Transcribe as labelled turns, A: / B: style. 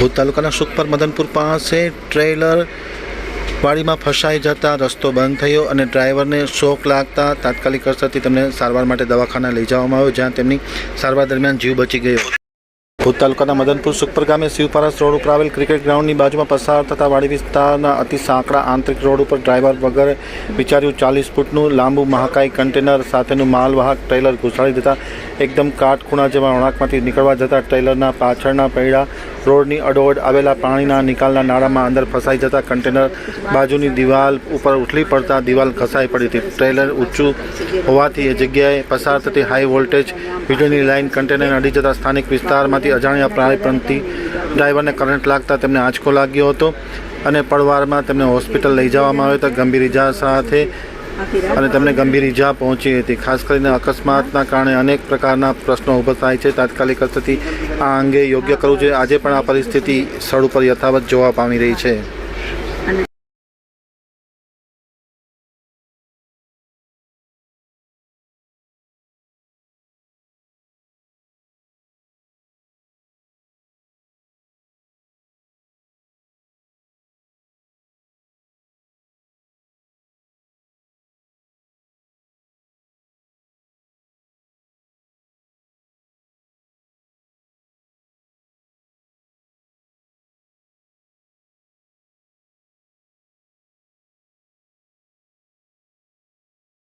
A: ભૂત તાલુકાના સુખપર મદનપુર પાસે ટ્રેલર વાડીમાં ફસાઈ જતા રસ્તો બંધ થયો અને ડ્રાઈવરને શોક લાગતા તાત્કાલિક અસરથી તેમને સારવાર માટે દવાખાના લઈ જવામાં આવ્યો, જ્યાં તેમની સારવાર દરમિયાન જીવ બચી ગયો. ભૂત તાલુકાના મદનપુર સુખપર ગામે શિવપારસ રોડ ઉપર આવેલ ક્રિકેટ ગ્રાઉન્ડની બાજુમાં પસાર થતા વાડી વિસ્તારના અતિ સાંકડા આંતરિક રોડ ઉપર ડ્રાઈવર વગર વિચાર્યું ચાલીસ ફૂટનું લાંબુ મહાકાય કન્ટેનર સાથેનું માલવાહક ટ્રેલર ઘુસાડી દેતા એકદમ કાટખૂણા જેવા વળાંકમાંથી નીકળવા જતા ટ્રેલરના પાછળના પૈડા રોડની અડોઅડ આવેલા પાણીના નિકાલના નાળામાં અંદર ફસાઈ જતા કન્ટેનર બાજુની દિવાલ ઉપર ઉથલી પડતા દિવાલ ઘસાઈ પડી હતી. ટ્રેલર ઊંચું હોવાથી એ જગ્યાએ પસાર થતી હાઈ વોલ્ટેજ વીજળીની લાઇન કન્ટેનર અડી જતા સ્થાનિક વિસ્તારમાંથી અજાણ્યા પ્રાણીપંથી ડ્રાઈવરને કરંટ લાગતા તેમને આંચકો લાગ્યો હતો અને પડવારમાં તેમને હોસ્પિટલ લઈ જવામાં આવ્યો હતા. ગંભીર ઇજા સાથે અને તેમને ગંભીર ઈજા પહોંચી હતી. ખાસ કરીને અકસ્માતના કારણે અનેક પ્રકારના પ્રશ્નો ઊભા થાય છે. તાત્કાલિક અસરથી આ અંગે યોગ્ય કરવું જોઈએ. આજે પણ આ પરિસ્થિતિ સ્થળ ઉપર યથાવત જોવા પામી રહી છે.